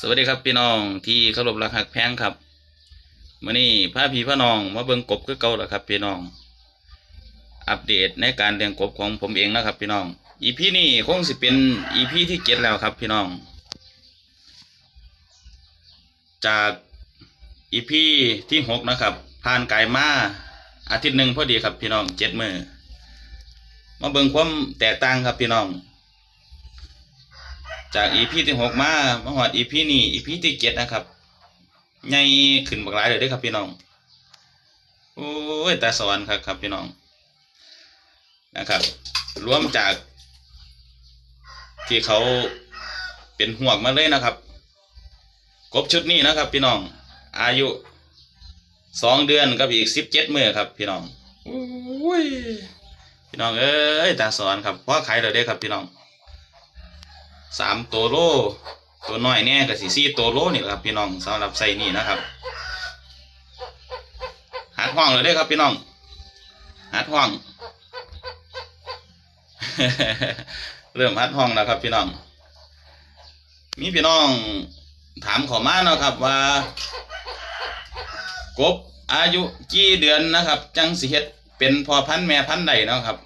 สวัสดีครับพี่น้องที่เคารพรักหักแพงครับมื่อนี้พาพี่พ่อน้องมาเบิ่งกบคือเก่าแล้วครับพี่น้อง อัปเดตในการเลี้ยงกบของผมเองนะครับ พี่น้องอีพีนี้คงสิเป็นอีพีที่เจ็ดแล้วครับพี่น้อง จากอีพีที่หกนะครับผ่านกายมาอาทิตย์หนึ่งพอดีครับพี่น้องเจ็ดมือมาเบิ่งความแตกต่างครับพี่น้อง จากอีพีที่หกมามาหอดอีพีนี้อีพีที่เจ็ดนะครับใหญ่ขึ้นบักหลายเลยด้อครับพี่น้องโอ้ยตาสวรรค์ครับครับพี่น้องนะครับ รวมจาก ที่เขาเป็นห่วงมาเลยนะครับ กบชุดนี้นะครับ พี่น้อง อายุสองเดือนกับอีกสิบเจ็ดมือครับ พี่น้องโอ้ยพี่น้องเอ้ยตาสวรรค์ครับพ่อขายเลยเด้ครับพี่น้อง สามตัวโล ตัวน้อยเนี่ยกับสี่สี่ตัวโลนี่แหละครับพี่น้องสำหรับใส่นี่นะครับหัดห้องเลยด้ครับพี่น้องหัดห้อง เริ่มหัดห้องแล้วครับพี่น้อง มีพี่น้องถามขอมาเนาะครับว่า กบอายุกี่เดือนนะครับ จังสิเฮ็ดเป็นพอพันแม่พันใดเนาะครับ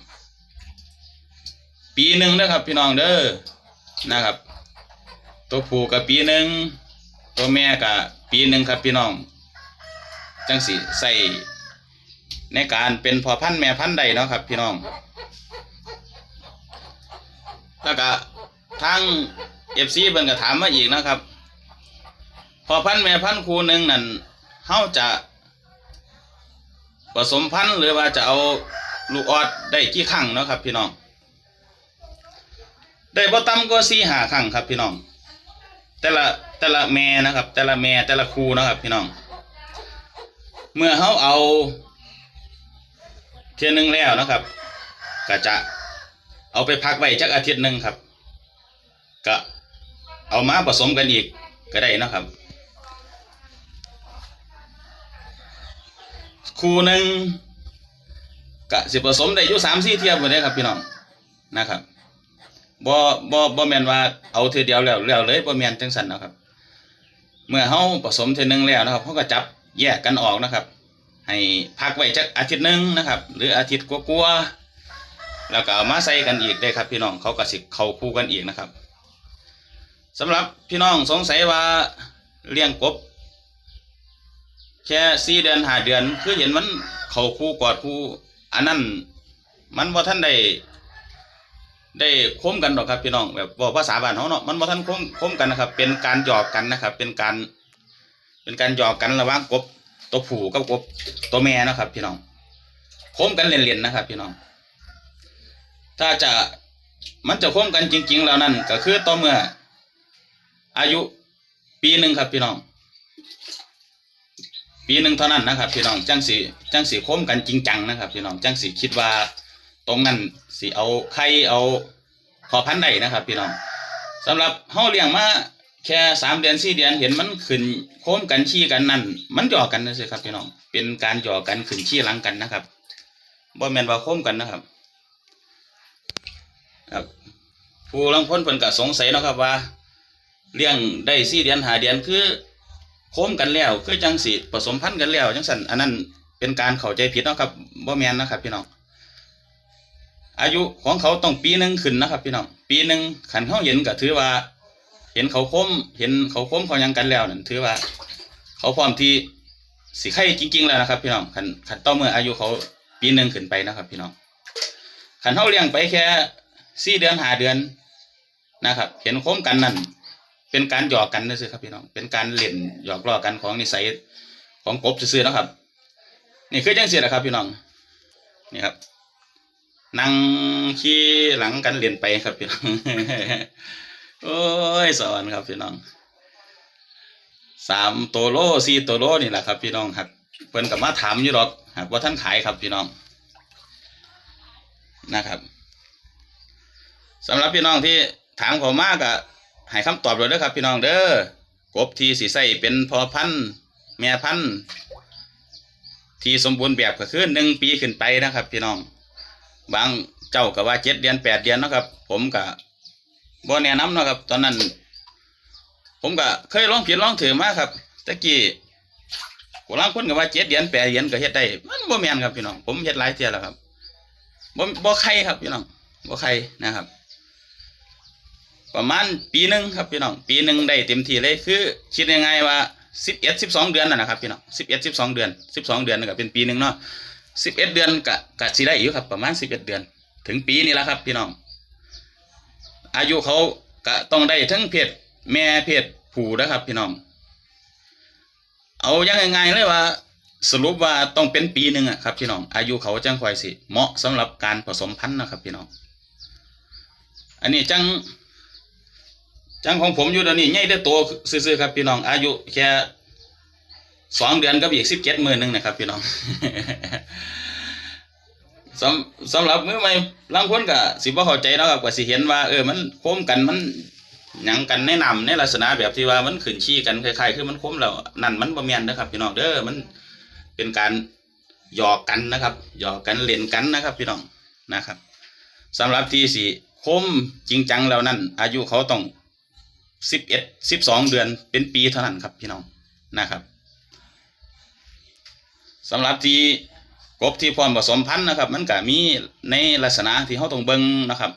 ปีหนึ่งเด้อครับพี่น้องเด้อ นะครับ ตัวผู้กับปีหนึ่งตัวแม่กับปีหนึ่งครับพี่น้อง จังสิใส่ในการเป็นพอพันแม่พันใดเนาะครับ พี่น้อง แล้วก็ทางเอฟซีเพิ่นก็ถามมาอีกนะครับ พอพันแม่พันธุ์คู่หนึ่งนั่นเฮาจะผสมพันธุ์หรือว่าจะเอาลูกออดได้กี่ครั้งเนาะครับ พี่น้อง ได้บ่ต่ำกว่าสี่หาครั้งครับพี่น้อง แต่ละแต่ละแม่นะครับ แต่ละแม่แต่ละครูนะครับ พี่น้อง เมื่อเขาเอาเทียนหนึ่งแล้วนะครับก็จะเอาไปพักไว้จักอาทิตย์หนึ่งครับ ก็เอามาผสมกันอีกก็ได้นะครับคู่หนึ่งก็สิผสมได้อยู่สามสี่เทียบหมดเลยครับพี่น้องนะครับ บ่บ่บ่แม่นว่าเอาเทือเดียวแล้วแล้วเลยบ่แม่นจังซั่นนะครับ เมื่อเฮาผสมเทือหนึงแล้วนะครับเฮาก็จับแยกกันออกนะครับ ให้พักไว้จักอาทิตย์หนึ่งนะครับ หรืออาทิตย์กว่าๆแล้วก็เอามาใส่กันอีกได้ครับ พี่น้องเขาก็สิเข้าคู่กันอีกนะครับสำหรับพี่น้องสงสัยว่าเลี้ยงกบ แค่สี่เดือนหาเดือน คือเห็นมันเข้าคู่กอดคู่อันนั้นมันบ่าทันได้ ได้คมกันหรอกครับพี่น้องแบบบอกภาษาบ้านเขาเนาะมันบ่ทันคมคมกันนะครับ เป็นการหยอกกันนะครับ เป็นการ เป็นการหยอกกันระหว่างกบตัวผู้กับกบตัวแม่นะครับ พี่น้องคมกันเล่นๆนะครับ พี่น้อง ถ้าจะมันจะคมกันจริง ๆ แล้วนั่นก็คือต่อเมื่อ อายุปีหนึ่งครับ พี่น้อง ปีหนึ่งเท่านั้นนะครับ พี่น้องจังสีจังสีคมกันจริงจังนะครับ พี่น้องจังสีคิดว่า ตรงนั้นสิเอาไข่เอาพอพันธุ์ได้นะครับ พี่น้องสำหรับเฮาเลี้ยงมาแค่สามเดือนสี่เดือนเห็นมันขึ้นโค้มกันชี้กันนั่นมันหยอกกันนะสิครับพี่น้องเป็นการหยอกกันขึ้นชี้หลังกันนะครับบ่แมนว่าโค้มกันนะครับ ครับผู้ลังพ้นเพิ่นก็สงสัยเนาะครับว่า เลี้ยงได้สี่เดือนหาเดือนคือโค้มกันแล้วคือจังสิผสมพันธุ์กันแล้วจังสันอันนั้นเป็นการเข้าใจผิดเนาะครับบ่แมนนะครับ พี่น้อง อายุของเขาต้องปีหนึ่งขึ้นนะครับพี่น้องปีหนึ่งขันเขาเห็นก็ถือว่า เห็นเขาคมเห็นเขาคมเขายังกันแล้วนั่นถือว่า เขาพร้อมที่สิไข่จริง ๆ แล้วนะครับ พี่น้องขันขันต่อเมื่ออายุเขาปีหนึ่งขึ้นไปนะครับ พี่น้องขันเขาเลี้ยงไปแค่สี่เดือนหาเดือนนะครับ เห็นคมกันนั่นเป็นการหยอกกันนั่นสิครับพี่น้องเป็นการเล่นหยอกล้อกันของนิสัยของกบซื่อๆนะครับ นี่คือจังเสียนะครับ พี่น้องนี่ครับ นั่งขี่หลังกันเรียนไปครับพี่น้องโอ้ยสอนครับพี่น้องสามตัวโลสี่ตัวโลนี่แหละครับ พี่น้องครับเพิ่นกับมาถามอยู่หรอกครับว่าท่านขายครับพี่น้องนะครับสำหรับพี่น้องที่ถามเขามากอะให้คำตอบเลยเด้อครับ พี่น้องเด้อกบที่สีใส่เป็นพอพันแม่พันที่สมบูรณ์แบบก็คือหนึ่งปีขึ้นไปนะครับ พี่น้อง บางเจ้าก็ว่าเจ็ดเดือนแปดเดือนนะครับ ผมก็บ่แนะนำนะครับ ตอนนั้น ผมก็เคยลองผิดลองถือมาครับตะกี้กูลางคนก็ว่าเจ็ดเหรียญแปดเหรียญก็เฮ็ดได้มันบ่แม่นครับพี่น้องผมเฮ็ดหลายเที่ยแล้วครับบ่บ่ใครครับพี่น้องบ่ใครนะครับ ประมาณปีหนึ่งครับพี่น้องปีหนึ่งได้เต็มที่เลยคือคิดยังไงว่าสิบเอ็ดสิบสองเดือนน่ะนะครับพี่น้องสิบเอ็ดสิบสองเดือนสิบสองเดือนนั่นก็เป็นปีหนึ่งเนาะ สิบเอ็ดเดือนกะกะสิได้อยู่ครับ ประมาณสิบเอ็ดเดือน ถึงปีนี้แล้วครับ พี่น้อง อายุเขาก็ต้องได้ทั้งเพศแม่เพศผู้นะครับ พี่น้อง เอายังไงเลยว่าสรุปว่าต้องเป็นปีหนึ่งอะครับพี่น้อง อายุเขาจังคอยสิเหมาะสำหรับการผสมพันธุ์นะครับพี่น้อง อันนี้จังจังของผมอยู่ตอนนี้ใหญ่ได้โตซื่อๆครับพี่น้องอายุแค่ สองเดือนกับอีกสิบเจ็ดมือหนึ่งนะครับ พี่น้องสำสำหรับมือใหม่ลางคนก็สิบ่เข้าใจเนาะครับก็สิเห็นว่า เออมันโค้มกันมันหยังกันแนะนำในลักษณะแบบที่ว่ามันขึ้นชี้กันคล้ายๆคือมันโค้มแล้วนั่นมันบ่แม่นนะครับ พี่น้องเด้อมันเป็นการหยอกกันนะครับหยอกกันเล่นกันนะครับ พี่น้องนะครับสำหรับที่สิโค้มจริงจังแล้วนั่นอายุเขาต้องสิบเอ็ดสิบสองเดือนเป็นปีเท่านั้นครับพี่น้องนะครับ สำหรับที่กบที่พร้อมผสมพันธุ์นะครับ มันก็มีในลักษณะที่เขาต้องเบิ่งนะครับ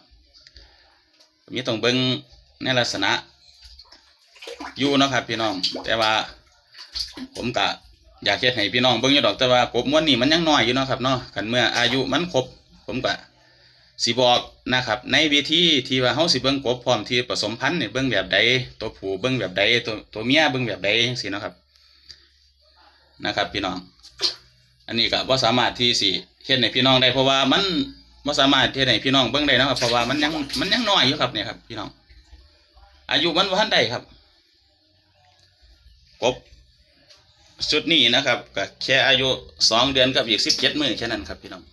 มีต้องเบิ่งในลักษณะอยู่นะครับพี่น้อง แต่ว่า ผมก็อยากเฮ็ดให้พี่น้องเบิ่งอยู่ดอกแต่ว่ากบม้วนนี่มันยังน้อยอยู่นะครับเนาะคันเมื่ออายุมันครบ ผมก็สิบอกนะครับ ในวิธีที่ว่าเฮาสิเบิ่งกบพร้อมที่ผสมพันธุ์เนี่ยเบิ่งแบบใดตัวผู้เบิ่งแบบใดตัวตัวเมียเบิ่งแบบใดจังซี่นะครับนะครับ พี่น้อง อันนี้ก็บ่สามารถที่สิเฮ็ดให้พี่น้องได้เพราะว่ามันบ่สามารถเฮ็ดให้พี่น้องเบิ่งได้นะครับเพราะว่ามันยังมันยังน้อยอยู่ครับเนี่ยครับ พี่น้อง อายุมันบ่ทันได้ครับกบชุดนี้นะครับก็แค่อายุสองเดือนกับอีกสิบเจ็ดมือแค่นั้นครับพี่น้อง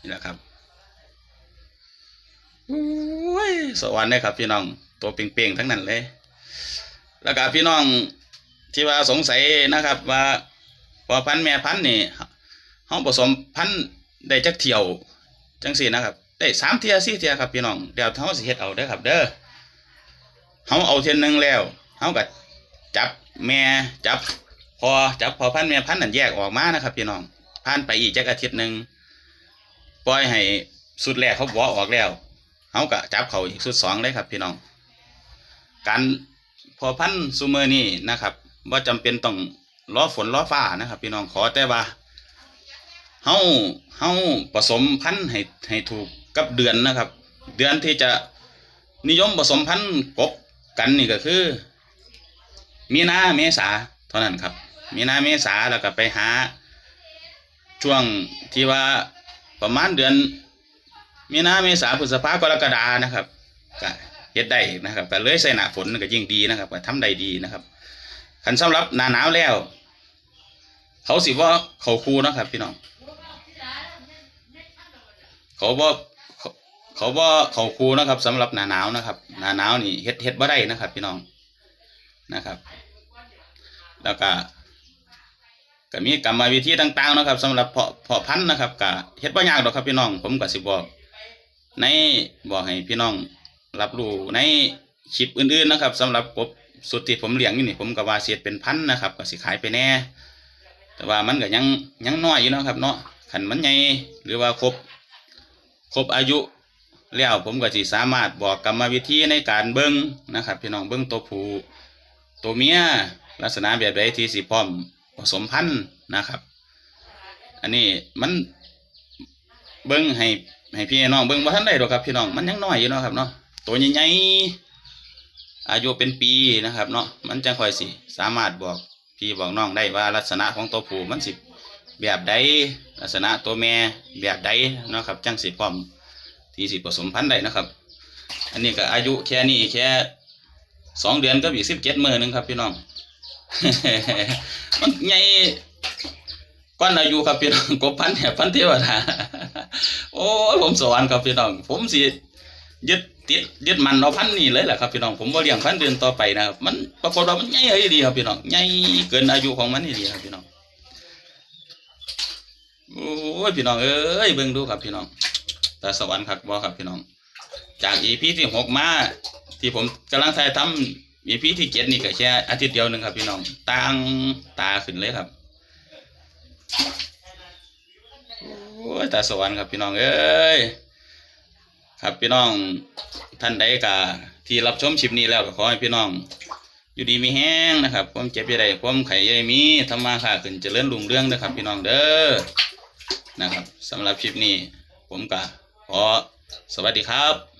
นี่แหละครับโอ้ยสวรรค์เลยครับพี่น้อง ตัวเป่งๆทั้งนั้นเลย แล้วก็พี่น้องที่ว่าสงสัยนะครับว่า พอพันแม่พันนี่ห้องผสมพันได้จักเที่ยวจังสี่นะครับ ได้สามเที่ยสี่เที่ยครับพี่น้องเดี๋ยวเฮาสิเฮ็ดเอาเด้อครับ เด้อเฮาเอาเที่ยหนึงแล้วเฮาก็จับแม่จับพอจับพอพันแม่พันนั่นแยกออกมานะครับพี่น้องผ่านไปอีกจักอาทิตย์หนึ่งปล่อยให้สุดแรกเขาบ่ออกแล้วเฮาก็จับเขาอีกสุดสองเลยครับพี่น้อง การพอพันซูเมอร์นี่นะครับว่าจำเป็นต้อง ล้อฝนล้อฟ้านะครับ พี่น้องขอแต่ว่าเฮาเฮาผสมพันธุ์ให้ให้ถูกกับเดือนนะครับ เดือนที่จะนิยมผสมพันธุ์กบกันนี่ก็คือ มีนาเมษาเท่านั้นครับ มีนาเมษาแล้วก็ไปหา ช่วงที่ว่าประมาณเดือน มีนาเมษาพฤษภากรกฎานะครับก็เฮ็ดได้นะครับก็เลยใส่หน้าฝนก็ยิ่งดีนะครับก็ทำได้ดีนะครับ คันสำหรับหนาหนาวแล้ว เขาสิว่าเขาคูนะครับ พี่น้องเขาบ่าเขาบ่เขาคูนะครับสำหรับหนาหนาวนะครับ หนาหนาวนี่เฮ็ดเฮ็ดบ่ได้นะครับ พี่น้องนะครับ แล้วก็ก็มีกรรมวิธีต่างๆนะครับสำหรับเพาะเพาะพันธุ์นะครับก็เฮ็ดบ่ยากดอกครับพี่น้อง ผมก็สิบอกในบอกให้พี่น้องรับรู้ในคลิปอื่นๆนะครับสำหรับกบ สุดที่ผมเลี้ยงอยู่นี่ผมก็ว่าเสียดเป็นพันนะครับก็สิขายไปแน่ แต่ว่ามันก็ยังยังน้อยอยู่เนาะครับเนาะขันมันใหญ่หรือว่าครบครบอายุแล้วผมก็สิสามารถบอกกรรมวิธีในการเบิ้งนะครับ พี่น้องเบิ้งตัวผู้ตัวเมียลักษณะแบบใดที่สิพร้อมผสมพันธุ์นะครับ อันนี้มันเบิ้งให้ให้พี่น้องเบิ้งว่าท่านได้หรอกครับพี่น้องมันยังน้อยอยู่เนาะครับเนาะตัวใหญ่ๆ อายุเป็นปีนะครับเนาะมันจะค่อยสิ สามารถบอกพี่บอกน้องได้ว่าลักษณะของตัวผู้มันสิแบบใดลักษณะตัวแม่แบบใดเนาะครับ จังสิพร้อมที่สิผสมพันธุ์ได้นะครับ อันนี้ก็อายุแค่นี้แค่สองเดือนก็อีกสิบเจ็ดมือหนึงครับ พี่น้องมันใหญ่ก้อนอายุครับพี่น้องกบพันธุ์เนี่ยพันธุ์เทวดาโอ้ผมสวรรค์ครับพี่น้อง ผมสิ ยึดติดยึดมันเอาพันนี่เลยแหละครับพี่น้องผมบ่าเลี้ยงพันเดือนต่อไปนะครับมันปรากฏว่ามันใหญ่เลยดีครับพี่น้องใหญ่เกินอายุของมันนี่ดีครับพี่น้องโอ้ยพี่น้องเอ้ยเบิ่งดูครับพี่น้องแต่สวรรค์ครับบ่ครับพี่น้อง จากอีพีที่หกมาที่ผมกำลังถ่ายทมีพี่ที่เจ็ดนี่ก็แค่อาทิตย์เดียวหนึ่งครับพี่น้องตั้งตาขึ้นเลยครับโอ้ยตาสวรรค์ครับพี่น้องเอ้ย ครับพี่น้องท่านใดกาที่รับชมชิปนี้แล้วก็ขอให้พี่น้อง อยู่ดีมีแห้งนะครับความเจ็บอย่าได้ความไข่ใหญ่มีธรรมาค่ะขึ้นเจริญรุ่งเรื่องนะครับ พี่น้องเด้อนะครับสำหรับคลิปนี้ ผมกาขอสวัสดีครับ